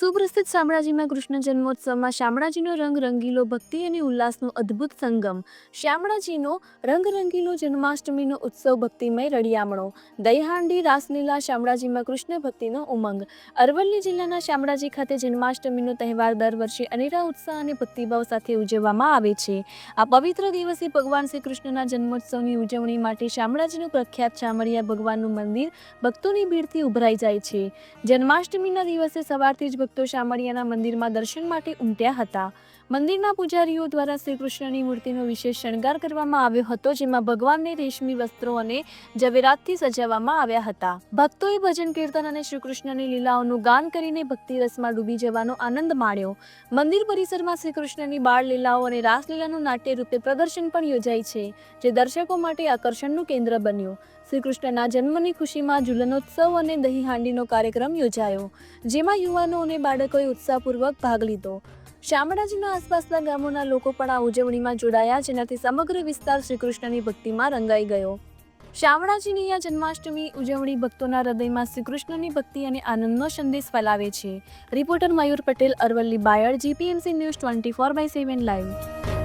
સુપ્રસિદ્ધ શામળાજીમાં કૃષ્ણ જન્મોત્સવમાં શામળાજીનો રંગ રંગીલો ભક્તિ અને ઉલ્લાસનો અદ્ભુત સંગમ. શામળાજીનો રંગ રંગીલો જન્માષ્ટમીનો ઉત્સવ ભક્તિમય રળિયામણો. દહીહાંડી રાસલીલા શામળાજીમાં કૃષ્ણ ભક્તિનો ઉમંગ. અરવલ્લી જિલ્લાના શામળાજી ખાતે જન્માષ્ટમીનો તહેવાર દર વર્ષે અનેરા ઉત્સાહ અને ભક્તિભાવ સાથે ઉજવવામાં આવે છે. આ પવિત્ર દિવસે ભગવાન શ્રી કૃષ્ણના જન્મોત્સવની ઉજવણી માટે શામળાજીનું પ્રખ્યાત શામળિયા ભગવાનનું મંદિર ભક્તોની ભીડથી ઉભરાઈ જાય છે. જન્માષ્ટમીના દિવસે સવારથી જ ભક્તો શામળિયાના મંદિરમાં દર્શન માટે ઉમટ્યા હતા. મંદિરના પૂજારીઓ દ્વારા શ્રી કૃષ્ણની મૂર્તિનો વિશેષ શણગાર કરવામાં આવ્યો હતો, જેમાં ભગવાનને રેશમી વસ્ત્રો અને ઝવેરાતથી સજાવવામાં આવ્યા હતા. ભક્તોએ ભજન કીર્તન અને શ્રી કૃષ્ણની લીલાઓનું ગાન કરીને ભક્તિ રસમાં ડૂબી જવાનો આનંદ માણ્યો. મંદિર પરિસરમાં શ્રી કૃષ્ણની બાળ લીલાઓ અને રાસલીલાનું નાટ્ય રૂપે પ્રદર્શન પણ યોજાય છે, જે દર્શકો માટે આકર્ષણનું કેન્દ્ર બન્યું. શ્રી કૃષ્ણના જન્મની ખુશીમાં જુલનોત્સવ અને દહીહાંડીનો કાર્યક્રમ યોજાયો, જેમાં યુવાનો અને બાળકોએ ઉત્સાહપૂર્વક ભાગ લીધો. શામળાજીના આસપાસના ગામોના લોકો પણ આ ઉજવણીમાં જોડાયા, જેનાથી સમગ્ર વિસ્તાર શ્રીકૃષ્ણની ભક્તિમાં રંગાઈ ગયો. શામળાજીની આ જન્માષ્ટમી ઉજવણી ભક્તોના હૃદયમાં શ્રી કૃષ્ણની ભક્તિ અને આનંદનો સંદેશ ફેલાવે છે. Reporter Mayur Patel, Aravalli Bayad, GPMC news twenty four by seven live.